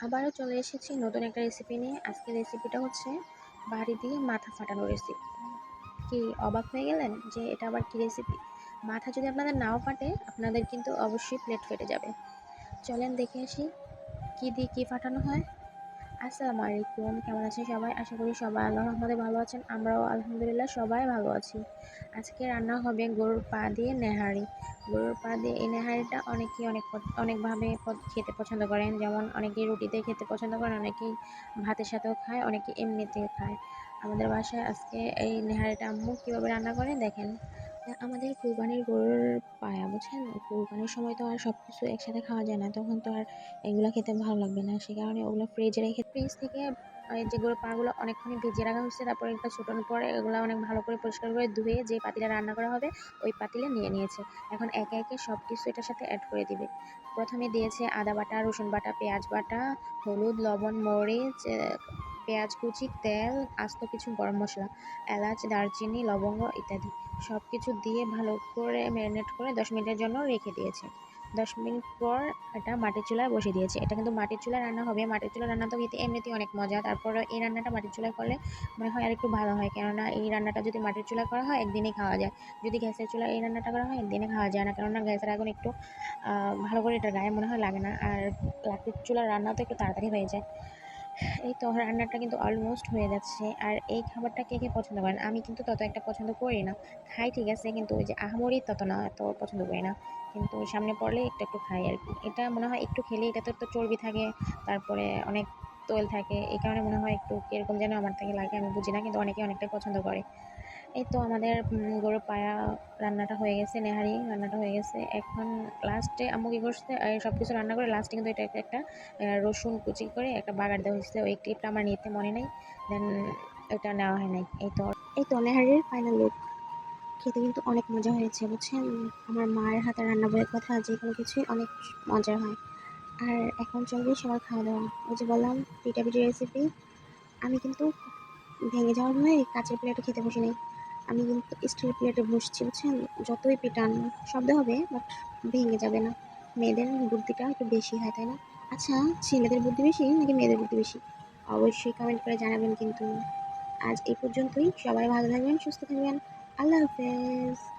আবারও চলে এসেছি নতুন একটা রেসিপি নিয়ে। আজকের রেসিপিটা হচ্ছে বাড়ি দিয়ে মাথা ফাটানো রেসিপি কি, অবাক হয়ে গেলেন যে এটা আবার কী রেসিপি মাথা যদি আপনাদের নাও ফাটে, আপনাদের কিন্তু অবশ্যই প্লেট ফেটে যাবে। চলেন দেখে আসি কী দিয়ে কী ফাটানো হয়। আসসালামু আলাইকুম, কেমন আছেন সবাই? আশা করি সবাই আল্লাহ রহমতে ভালো আছেন। আমরাও আলহামদুলিল্লাহ সবাই ভালো আছি। আজকে রান্না হবে গরুর পা দিয়ে নেহারি। গরুর পা দিয়ে এই নেহারিটা অনেকেই অনেক অনেকভাবে খেতে পছন্দ করেন। যেমন অনেকেই রুটিতে খেতে পছন্দ করেন, অনেকেই ভাতের সাথেও খায় অনেকে এমনিতেও খায়। আমাদের বাসায় আজকে এই নেহারিটা আম্মু কীভাবে রান্না করে দেখেন? আমাদের কুরবানির গরুর পায়া, বুঝছেন? কুরবানির সময় তো আর সব কিছু একসাথে খাওয়া যায় না। তখন তো আর এগুলো খেতে ভালো লাগবে না। সে কারণে ওগুলো ফ্রিজে রেখে ফ্রিজ থেকে এই যেগুলো পাগুলো অনেকক্ষণ ভিজিয়ে রাখা হয়েছে, তারপরে একটা ছোটানোর পরে এগুলো অনেক ভালো করে পরিষ্কার করে ধুয়ে যে পাতিলে রান্না করা হবে, ওই পাতিলে নিয়ে নিয়েছে। এখন একে একে সব কিছু এটার সাথে অ্যাড করে দিবে। প্রথমে দিয়েছে আদা বাটা, রসুন বাটা, পেঁয়াজ বাটা, হলুদ, লবণ, মরিচ পেঁয়াজ, কুচি, তেল, আস্ত কিছু গরম মশলা, এলাচ, দারচিনি, লবঙ্গ ইত্যাদি। সব কিছু দিয়ে ভালো করে ম্যারিনেট করে দশ মিনিটের জন্য রেখে দিয়েছে। দশ মিনিট পর এটা মাটির চুলায় বসিয়ে দিয়েছে। এটা কিন্তু মাটির চুলায় রান্না হবে। মাটির চুলায় রান্না তো খেতে এমনিতেই অনেক মজা। তারপরে এই রান্নাটা মাটির চুলায় করলে মনে হয় আর একটু ভালো হয়। কেননা এই রান্নাটা যদি মাটির চুলায় করা হয়, একদিনেই খাওয়া যায়। যদি গ্যাসের চুলায় এই রান্নাটা করা হয়, একদিনে খাওয়া যায় না। কেননা গ্যাসের আগুন একটু ভালো করে এটা গায়ে মনে হয় লাগে না। আর লাকড়ির চুলার রান্না তো একটু তাড়াতাড়ি হয়ে যায়। এই তো রান্নাটা কিন্তু অলমোস্ট হয়ে যাচ্ছে আর এই খাবারটা কে কে পছন্দ করেন? আমি কিন্তু তত একটা পছন্দ করি না। খাই ঠিক আছে, কিন্তু ওই যে আহামরি তত না, এত পছন্দ করি না। কিন্তু সামনে পড়লে একটু একটু খাই আর কি। এটা মনে হয় একটু খেলে এটা তো চর্বি থাকে, তারপরে অনেক তৈল থাকে। এই কারণে মনে হয় একটু কীরকম যেন আমার থেকে লাগে, আমি বুঝি না, কিন্তু অনেকে অনেকটাই পছন্দ করে। এই তো আমাদের গরুর পায়া রান্নাটা হয়ে গেছে, নেহারি রান্নাটা হয়ে গেছে। এখন লাস্টে আম্মু কী করছে সব কিছু রান্না করে লাস্টে কিন্তু এটা একটা রসুন কুচি করে একটা বাগার দেওয়া হয়েছে। ওই ক্লিপটা আমার নিতে মনে নেই দেন ওটা নেওয়া হয় নাই। এই তো এই তো নেহারির ফাইনাল লুক খেতে কিন্তু অনেক মজা হয়েছে, বুঝছেন? আমার মায়ের হাতে রান্না বলে কথা, যে কোনো কিছুই অনেক মজা হয়। আর এখন চলবে সবার খাওয়া দাওয়া ওই যে বললাম পিঠা পিঠি রেসিপি আমি কিন্তু ভেঙে যাওয়ার ভয়ে কাঁচের প্লেটে খেতে বসি নাই আমি কিন্তু স্টিল প্লেটে বসছি, বুঝছেন? যতই পিটান, শব্দ হবে বাট ভেঙে যাবে না। মেয়েদের বুদ্ধিটা একটু বেশি হয়, তাই না? আচ্ছা ছেলেদের বুদ্ধি বেশি নাকি মেয়েদের বুদ্ধি বেশি? অবশ্যই কমেন্ট করে জানাবেন কিন্তু। আজ এই পর্যন্তই। সবাই ভালো থাকবেন, সুস্থ থাকবেন। আল্লাহ হাফেজ।